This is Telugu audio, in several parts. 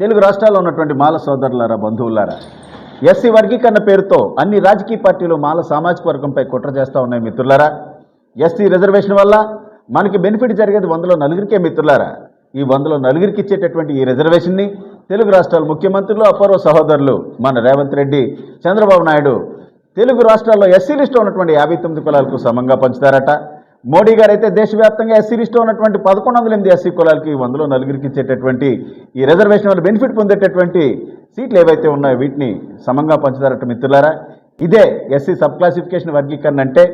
తెలుగు రాష్ట్రాల్లో ఉన్నటువంటి మాల సోదరులారా బంధువులారా ఎస్సీ వర్గీకరణ పేరుతో అన్ని రాజకీయ పార్టీలు మాల సామాజిక వర్గంపై కుట్ర చేస్తూ ఉన్నాయి మిత్రులారా. ఎస్సీ రిజర్వేషన్ వల్ల మనకి బెనిఫిట్ జరిగేది వందలో నలుగురికే మిత్రులారా. ఈ వందలో నలుగురికి ఇచ్చేటటువంటి ఈ రిజర్వేషన్ని తెలుగు రాష్ట్రాల ముఖ్యమంత్రులు అపూర్వ సహోదరులు మన రేవంత్ రెడ్డి చంద్రబాబు నాయుడు తెలుగు రాష్ట్రాల్లో ఎస్సీ లిస్టులో ఉన్నటువంటి యాభై తొమ్మిది కులాలకు సమంగా పంచుతారట. మోడీ గారు అయితే దేశవ్యాప్తంగా ఎస్సీ లిస్టులో ఉన్నటువంటి పదకొండు వందల ఎనిమిది ఎస్సీ కులాలకి వందలో నలుగురికి ఇచ్చేటటువంటి ఈ రిజర్వేషన్ వల్ల బెనిఫిట్ పొందేటటువంటి సీట్లు ఏవైతే ఉన్నాయో వీటిని సమంగా పంచుతారట మిత్రులారా. ఇదే ఎస్సీ సబ్ క్లాసిఫికేషన్ వర్గీకరణ అంటే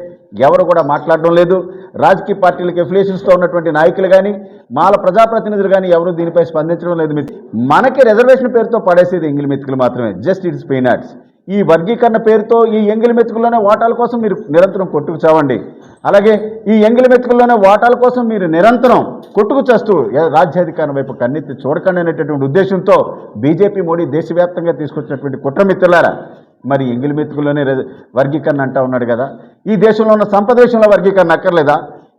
ఎవరు కూడా మాట్లాడడం లేదు. రాజకీయ పార్టీలకు ఎఫిలియేషన్స్తో ఉన్నటువంటి నాయకులు కానీ మాల ప్రజాప్రతినిధులు కానీ ఎవరు దీనిపై స్పందించడం లేదు మిత్రు మనకి రిజర్వేషన్ పేరుతో పడేసేది ఎంగిలి మిత్రులు మాత్రమే. జస్ట్ ఇట్స్ పెయినాట్స్ ఈ వర్గీకరణ పేరుతో ఈ ఎంగిలి మెతుకుల్లోనే ఓటాల కోసం మీరు నిరంతరం కొట్టుకు చావండి. అలాగే ఈ ఎంగిలి మెతుకుల్లోనే ఓటాల కోసం మీరు నిరంతరం కొట్టుకు చేస్తూ రాజ్యాధికారం వైపు కన్నెత్తి చూడకండి అనేటటువంటి ఉద్దేశంతో బీజేపీ మోడీ దేశవ్యాప్తంగా తీసుకొచ్చినటువంటి కుట్రమిత్రులారా మరి ఎంగిలి మెతుకుల్లోనే వర్గీకరణ అంటా ఉన్నాడు కదా. ఈ దేశంలో ఉన్న సంపద విషయంలో వర్గీకరణ అక్కర్లేదా?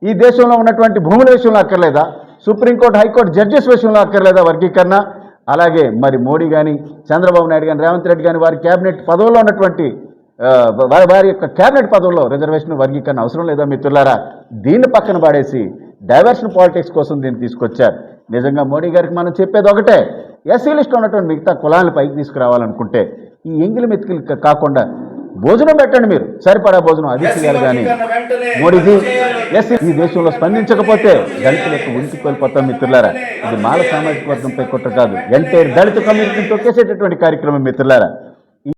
ఈ దేశంలో ఉన్నటువంటి భూముల విషయంలో అక్కర్లేదా? సుప్రీంకోర్టు హైకోర్టు జడ్జెస్ విషయంలో అక్కర్లేదా వర్గీకరణ? అలాగే మరి మోడీ కానీ చంద్రబాబు నాయుడు కానీ రేవంత్ రెడ్డి కానీ వారి క్యాబినెట్ పదవుల్లో ఉన్నటువంటి వారి వారి యొక్క క్యాబినెట్ పదవుల్లో రిజర్వేషన్ వర్గీకరణ అవసరం లేదా మిత్రులారా? దీన్ని పక్కన పాడేసి డైవర్షన్ పాలిటిక్స్ కోసం దీన్ని తీసుకొచ్చారు. నిజంగా మోడీ గారికి మనం చెప్పేది ఒకటే ఎస్సీ లిస్ట్లో ఉన్నటువంటి మిగతా కులాలను పైకి తీసుకురావాలనుకుంటే ఈ ఎంగిలి మెతుకులు కాకుండా భోజనం పెట్టండి మీరు. సరిపడా భోజనం. అది చేయాలి కానీ మోడీజీ ఎస్ ఈ దేశంలో స్పందించకపోతే దళితులకు ఉనికి కోల్పోతాం మిత్రులారా. ఇది మాల సామాజిక వర్గంపై కుట్ర కాదు. ఎంటైర్ దళిత కమ్యూనిటీని తొక్కేసేటటువంటి కార్యక్రమం మిత్రులారా.